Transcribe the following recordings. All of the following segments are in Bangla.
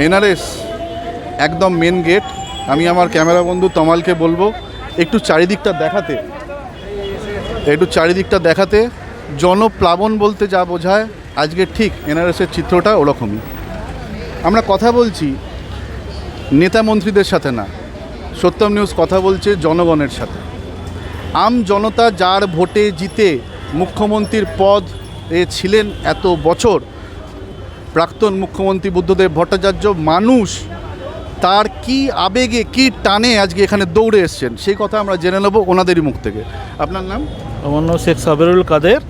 এনআরএস, একদম মেন গেট আমি আমার ক্যামেরা বন্ধু তমালকে বলব, একটু চারিদিকটা দেখাতে। একটু চারিদিকটা দেখাতে। জনপ্লাবন বলতে যা বোঝায়, আজকে ঠিক এনআরএসের চিত্রটা ওরকমই। আমরা কথা বলছি নেতা মন্ত্রীদের সাথে না, সত্যম নিউজ কথা বলছে জনগণের সাথে। আম জনতা যার ভোটে জিতে মুখ্যমন্ত্রীর পদ এ ছিলেন এত বছর প্রাক্তন মুখ্যমন্ত্রী বুদ্ধদেব ভট্টাচার্য, মানুষ তার কি আবেগে, কি টানে আজকে এখানে দৌড়ে এসছেন? সেই কথা আমরা জেনে নেব ওনাদেরই মুখ থেকে। আপনার নাম? আমার নাম শেখ সাবেরুল কাদের।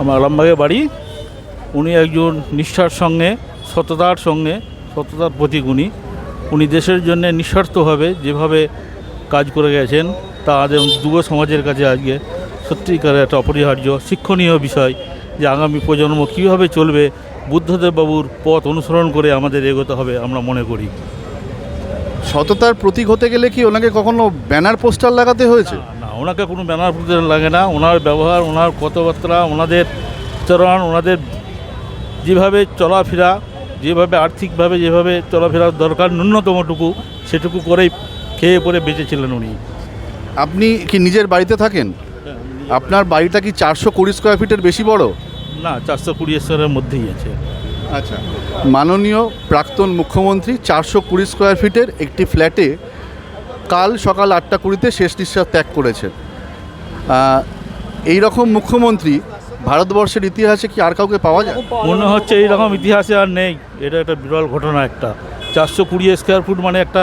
আমার আরামবাগে বাড়ি। উনি একজন নিষ্ঠার সঙ্গে, সততার সঙ্গে, সততার প্রতীক উনি। উনি দেশের জন্য নিঃস্বার্থভাবে যেভাবে কাজ করে গেছেন, তা আমাদের যুব সমাজের কাছে আজকে সত্যিকার একটা অপরিহার্য, শিক্ষণীয় বিষয় যে আগামী প্রজন্ম কীভাবে চলবে বুদ্ধদেব বাবুর পথ অনুসরণ করে আমাদের এগোতে হবে আমরা মনে করি। সততার প্রতীক হতে গেলে কি ওনাকে কখনো ব্যানার পোস্টার লাগাতে হয়েছে? না, ওনাকে কোনো ব্যানার পোস্টার লাগে না। ওনার ব্যবহার ওনার কথাবার্তা ওনাদের চরণ ওনাদের যেভাবে চলাফেরা যেভাবে আর্থিকভাবে যেভাবে চলাফেরার দরকার ন্যূনতমটুকু সেটুকু করেই খেয়ে পরে বেঁচেছিলেন উনি। আপনি কি নিজের বাড়িতে থাকেন? আপনার বাড়িটা কি চারশো কুড়ি স্কোয়ার ফিটের বেশি বড়? না চারশো কুড়ি স্কোয়ারের মধ্যেই আছে। আচ্ছা মাননীয় প্রাক্তন মুখ্যমন্ত্রী চারশো কুড়ি স্কোয়ার ফিটের একটি ফ্ল্যাটে কাল সকাল আটটা কুড়িতে শেষ নিঃশ্বাস ত্যাগ করেছেন। এই রকম মুখ্যমন্ত্রী ভারতবর্ষের ইতিহাসে কি আর কাউকে পাওয়া যায়? মনে হচ্ছে এইরকম ইতিহাসে আর নেই। এটা একটা বিরল ঘটনা একটা। চারশো কুড়ি স্কোয়ার ফুট মানে একটা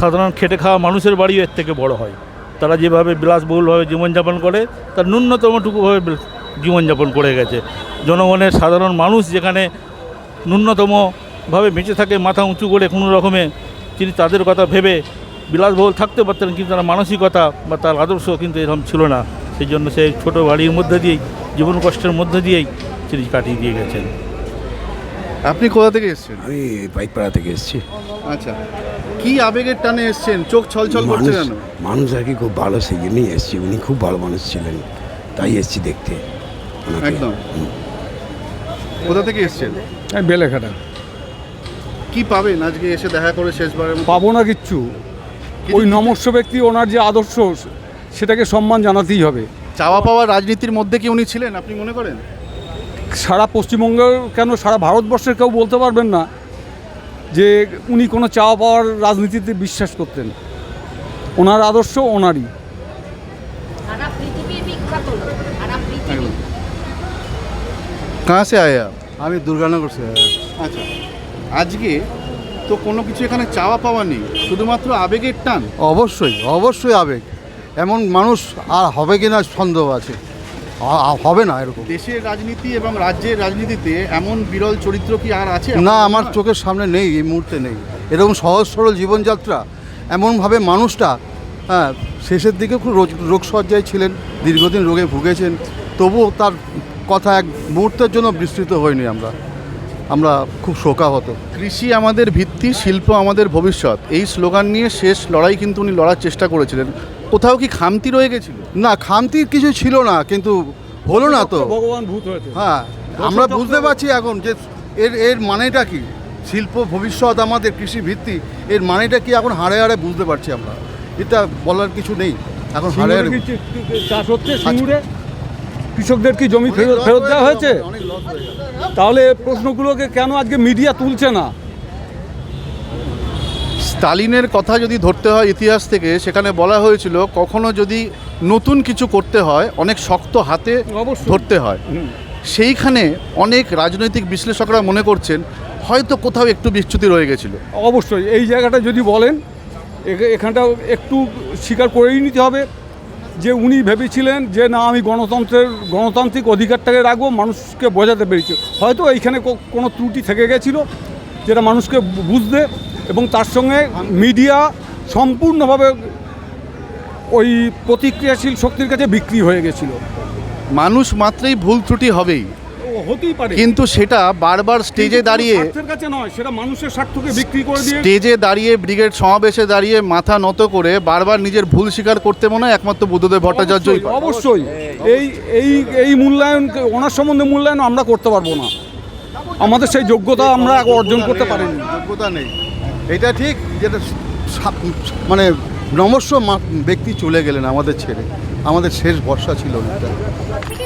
সাধারণ খেটে খাওয়া মানুষের বাড়িও এর থেকে বড় হয়। তারা যেভাবে বিলাসবহুলভাবে জীবনযাপন করে তার ন্যূনতমটুকুভাবে জীবনযাপন করে গেছে। জনগণের সাধারণ মানুষ যেখানে ন্যূনতমভাবে বেঁচে থাকে মাথা উঁচু করে কোনো রকমে তিনি তাদের কথা ভেবে বিলাসবহুল থাকতে পারতেন কিন্তু তার মানসিকতা বা তার আদর্শ কিন্তু এরকম ছিল না। সেই জন্য সেই ছোটো বাড়ির মধ্যে দিয়েই জীবন কষ্টের মধ্যে দিয়েই তিনি কাটিয়ে দিয়ে গেছেন। আপনি কোথা থেকে এসেছেন? আমি বাইকপাড়া থেকে এসেছি। আচ্ছা। কি আবেগের টানে এসেছেন? চোখ ছলছল করছে কেন? মানুষ আর কি খুব ভালো সেই জন্যই এসেছি। উনি খুব ভালো মানুষ ছিলেন তাই এসেছি দেখতে। ওনাকে। একদম। কোথা থেকে এসেছেন? বেলেঘাটা। কি পাবেন? আজকে এসে দেখা করে শেষবারের মতো? পাবো না কিচ্ছু। ওই নমস্য ব্যক্তি ওনার যে আদর্শ সেটাকে সম্মান জানাতেই হবে। চাওয়া পাওয়া রাজনীতির মধ্যে কি উনি ছিলেন আপনি মনে করেন? সারা পশ্চিমবঙ্গ কেন সারা ভারতবর্ষের কেউ বলতে পারবেন না যে উনি কোনো চাওয়া পাওয়ার রাজনীতিতে বিশ্বাস করতেন। ওনার আদর্শ ওনারই। সারা পৃথিবীর বিখ্যাত। কাঁ সে আয়া আমি দুর্গানগর से आया আচ্ছা আজকে তো কোনো কিছু এখানে চাওয়া পাওয়া নেই শুধুমাত্র আবেগের টান অবশ্যই অবশ্যই আবেগ এমন মানুষ আর হবে কিনা সন্দেহ আছে আ- আ- হবে না এরকম দেশের রাজনীতি এবং রাজ্যের রাজনীতিতে এমন বিরল চরিত্র কি আর আছে না আমার চোখের সামনে নেই এই মুহূর্তে নেই এরকম সহজ সরল জীবনযাত্রা এমনভাবে মানুষটা হ্যাঁ শেষের দিকে খুব রোগ রোগসজ্জায় ছিলেন দীর্ঘদিন রোগে ভুগেছেন তবুও তার কথা এক মুহূর্তের জন্য বিস্তৃত হইনি আমরা। আমরা খুব শোকাহত। কৃষি আমাদের ভিত্তি শিল্প আমাদের ভবিষ্যৎ। এই স্লোগান নিয়ে শেষ লড়াই কিন্তু উনি লড়ার চেষ্টা করেছিলেন। কোথাও কি খামতি রয়ে গেছিল? না খামতির কিছু ছিল না কিন্তু হলো না তো। ভগবান ভূত হয়েছে। হ্যাঁ আমরা বুঝতে পারছি এখন যে এর এর মানেটা কি? শিল্প ভবিষ্যৎ আমাদের কৃষি ভিত্তি এর মানেটা কি এখন হাড়ে হাড়ে বুঝতে পারছি আমরা। এটা বলার কিছু নেই। এখন হাড়ে হাড়ে চাষ হচ্ছে সিঙ্গুরে? কৃষকদের কি জমি ফেরত ফেরত দেওয়া হয়েছে হয়ে। তাহলে প্রশ্নগুলোকে কেন আজকে মিডিয়া তুলছে না? স্টালিনের কথা যদি ধরতে হয় ইতিহাস থেকে সেখানে বলা হয়েছিল কখনো যদি নতুন কিছু করতে হয় অনেক শক্ত হাতে ধরতে হয়। সেইখানে অনেক রাজনৈতিক বিশ্লেষকরা মনে করছেন হয়তো কোথাও একটু বিচ্যুতি রয়ে গেছিল। অবশ্যই এই জায়গাটা যদি বলেন এখ- এখানটা একটু স্বীকার করেই নিতে হবে। যে উনি ভেবেছিলেন যে না, আমি গণতন্ত্রের, গণতান্ত্রিক অধিকারটাকে রাখব, মানুষকে বোঝাতে পেরেছি। হয়তো এইখানে কোনো ত্রুটি থেকে গেছিল, যেটা মানুষকে বুঝতে এবং তার সঙ্গে মিডিয়া সম্পূর্ণভাবে ওই প্রতিক্রিয়াশীল শক্তির কাছে বিক্রি হয়ে গেছিল। মানুষ মাত্রেই ভুল ত্রুটি হবেই। হতেই পারে। কিন্তু সেটা বারবার স্টেজে দাঁড়িয়ে কাছে নয় সেটা মানুষের স্বার্থকে বিক্রি করে দিয়ে স্টেজে দাঁড়িয়ে ব্রিগেড সমাবেশে দাঁড়িয়ে মাথা নত করে বারবার নিজের ভুল স্বীকার করতে মনে হয় একমাত্র বুদ্ধদেব ভট্টাচার্যই পারে। অবশ্যই এই এই এই মূল্যায়ন ওনার সম্বন্ধে মূল্যায়ন আমরা করতে পারব না। আমাদের সেই যোগ্যতা আমরা অর্জন করতে পারিনি। যোগ্যতা নেই। এটা ঠিক যেটা মানে নমস্য মা- ব্যক্তি চলে গেলেন আমাদের ছেড়ে। আমাদের শেষ ভরসা ছিল এটা